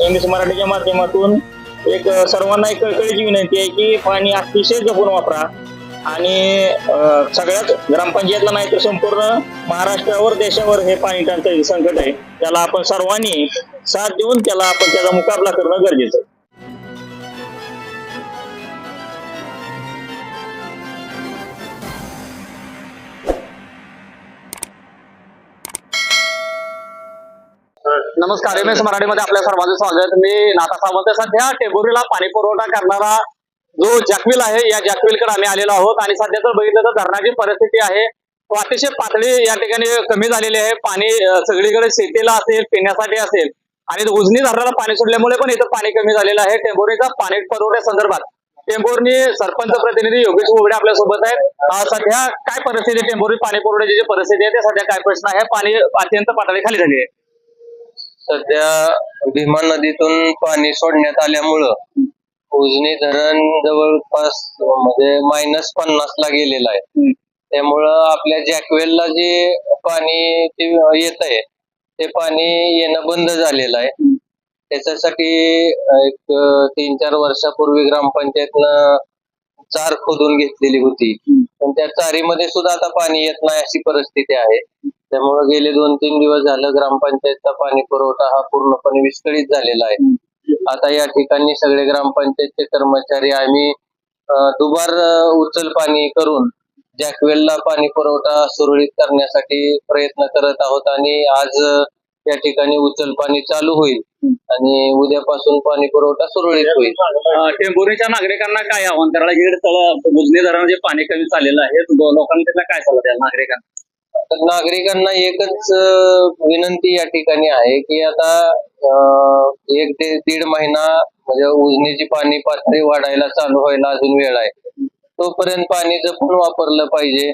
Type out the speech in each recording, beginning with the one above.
M S मराठीच्या माध्यमातून एक सर्वांना एक कळकळीची विनंती आहे की पाणी अतिशय जपून वापरा. आणि सगळ्याच ग्रामपंचायतला नाही तर संपूर्ण महाराष्ट्रावर देशावर हे पाणी टंचाई संकट आहे. त्याला आपण सर्वांनी साथ देऊन त्याला आपण त्याचा मुकाबला करणं गरजेचं आहे. नमस्कार एम एस मराठीमध्ये आपल्या सर्वांचं स्वागत. मी नाथा सावंत. सध्या टेंभुरीला पाणी पुरवठा करणारा जो जॅकविल आहे या जॅकविलकडे आम्ही आलेलो आहोत. आणि सध्या जर बघितलं तर धरणाची परिस्थिती आहे. तो अतिशय पातळी या ठिकाणी कमी झालेली आहे. पाणी सगळीकडे शेतीला असेल पिण्यासाठी असेल. आणि उजनी धरणाला पाणी सोडल्यामुळे पण इथं पाणी कमी झालेलं आहे. टेंभुरीचा पाणी पुरवठ्या संदर्भात टेंभुर्णी सरपंच प्रतिनिधी योगेश बोबडे आपल्यासोबत आहेत सध्या काय परिस्थिती टेंभुर्णी पाणी पुरवठ्याची जी परिस्थिती आहे ते सध्या काय प्रश्न आहे? पाणी अत्यंत पातळी खाली झाली आहे. सध्या भीमा नदीतून पाणी सोडण्यात आल्यामुळं उजनी धरण जवळपास म्हणजे मायनस पन्नास ला गेलेलं आहे. त्यामुळं आपल्या जॅकवेलला जे पाणी ते येत आहे ते पाणी येणं बंद झालेलं आहे. त्याच्यासाठी एक तीन चार वर्षापूर्वी ग्रामपंचायतनं चार खोदून घेतलेली होती. पण त्या चारीमध्ये सुद्धा आता पाणी येत नाही अशी परिस्थिती आहे. त्यामुळे गेले दोन तीन दिवस झालं ग्रामपंचायतचा पाणी पुरवठा हा पूर्णपणे विस्कळीत झालेला आहे. आता या ठिकाणी सगळे ग्रामपंचायतचे कर्मचारी आम्ही दुबार उचल पाणी करून जॅकवेलला पाणी पुरवठा सुरळीत करण्यासाठी प्रयत्न करत आहोत आणि आज या ठिकाणी उचल पाणी चालू होईल आणि उद्यापासून पाणी पुरवठा सुरळीत होईल. टेंभुरीच्या नागरिकांना काय आव्हान? करायला इकडे तळ जे पाणी कमी चाललेलं आहे. लोकांना त्याला काय सल्ला द्याल नागरिकांना? तर नागरिकांना एकच विनंती या ठिकाणी आहे की आता एक ते दीड महिना म्हणजे उजनीची पाणी पातळी वाढायला चालू व्हायला अजून वेळ आहे. तोपर्यंत पाणी जपून वापरलं पाहिजे.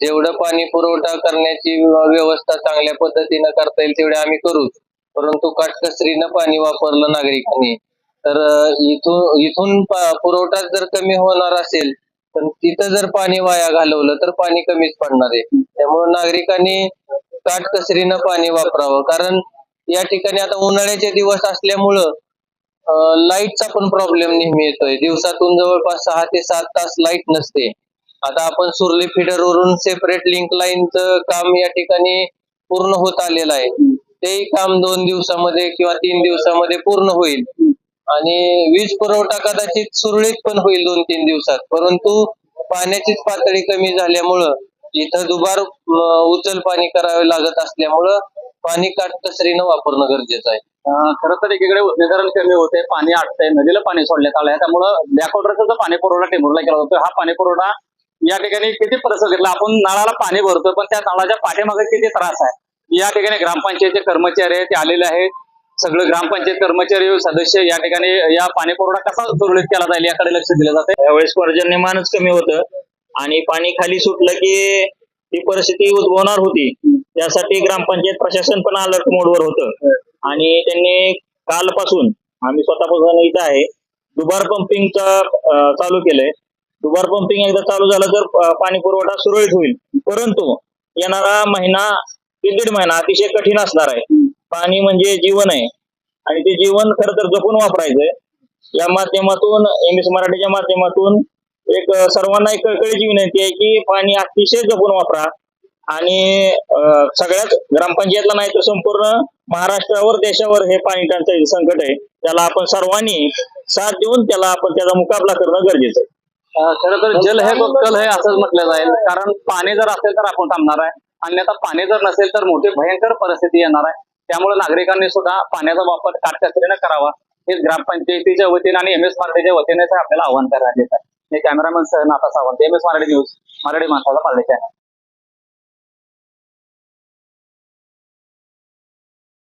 जेवढं पाणी पुरवठा करण्याची व्यवस्था चांगल्या पद्धतीनं करता येईल तेवढे आम्ही करूच. परंतु काटकसरीनं पाणी वापरलं नागरिकांनी तर इथून इथून पुरवठा जर कमी होणार असेल पण तिथं जर पाणी वाया घालवलं तर पाणी कमीच पडणार आहे. त्यामुळे नागरिकांनी काटकसरीनं पाणी वापरावं. कारण या ठिकाणी आता उन्हाळ्याचे दिवस असल्यामुळं लाईटचा पण प्रॉब्लेम नेहमी येतोय. दिवसातून जवळपास सहा ते सात तास लाइट नसते. आता आपण सुर्ली फिडर वरून सेपरेट लिंक लाईनचं काम या ठिकाणी पूर्ण होत आलेलं आहे. तेही काम दोन दिवसामध्ये किंवा तीन दिवसामध्ये पूर्ण होईल. आणि वीज पुरवठा कदाचित सुरळीत पण होईल दोन तीन दिवसात. परंतु पाण्याचीच पातळी कमी झाल्यामुळं इथं दुबार उचल पाणी करावे लागत असल्यामुळं पाणी काटकसरीनं वापरणं गरजेचं आहे. खरं तर एकीकडे उजनी कमी होते पाणी आटतंय नदीला पाणी सोडण्यात आलंय. त्यामुळं बॅकवॉटरचा जो पाणी पुरवठा टेंभुरला केला जातो हा पाणी पुरवठा या ठिकाणी किती परिसर घेतला? आपण नळाला पाणी भरतो पण त्या नळाच्या पाठीमागे किती त्रास आहे? या ठिकाणी ग्रामपंचायतचे कर्मचारी आहेत ते आलेले आहेत. सगळे ग्रामपंचायत कर्मचारी सदस्य या ठिकाणी या पाणी पुरवठा कसा सुरळीत केला जाईल याकडे लक्ष दिलं जाते यावेळेस पर्जन्यमानच कमी होतं आणि पाणी खाली सुटलं की ही परिस्थिती उद्भवणार होती. त्यासाठी ग्रामपंचायत प्रशासन पण अलर्ट मोडवर होतं. आणि त्यांनी कालपासून आम्ही स्वतःपासून इथं आहे दुबार पंपिंगचा चालू केलंय. दुबार पंपिंग एकदा चालू झालं तर पाणी पुरवठा सुरळीत होईल. परंतु येणारा महिना ते दीड महिना अतिशय कठीण असणार आहे. पाणी म्हणजे जीवन आहे. आणि ते जीवन खर तर जपून वापरायचंय. या माध्यमातून एम एस मराठीच्या माध्यमातून एक सर्वांना एक कळकळीची विनंती आहे की पाणी अतिशय जपून वापरा. आणि सगळ्याच ग्रामपंचायतला नाही तर संपूर्ण महाराष्ट्रावर देशावर हे पाणी टंचाई संकट आहे. त्याला आपण सर्वांनी साथ देऊन त्याला आपण त्याचा मुकाबला करणं गरजेचं आहे. खर तर जल हे कल हे असंच म्हटलं जाईल. कारण पाणी जर असेल तर आपण थांबणार आहे. अन्यथा पाणी जर नसेल तर मोठी भयंकर परिस्थिती येणार आहे. त्यामुळे नागरिकांनी सुद्धा पाण्याचा वापर काटकसरीनं करावा. हे ग्रामपंचायतीच्या वतीने आणि एम एस मराठीच्या वतीने आपल्याला आव्हान करण्यात येत आहे. मी कॅमेरामॅन सह Natha Sawant M S Marathi news Marathi माणसाला पाळले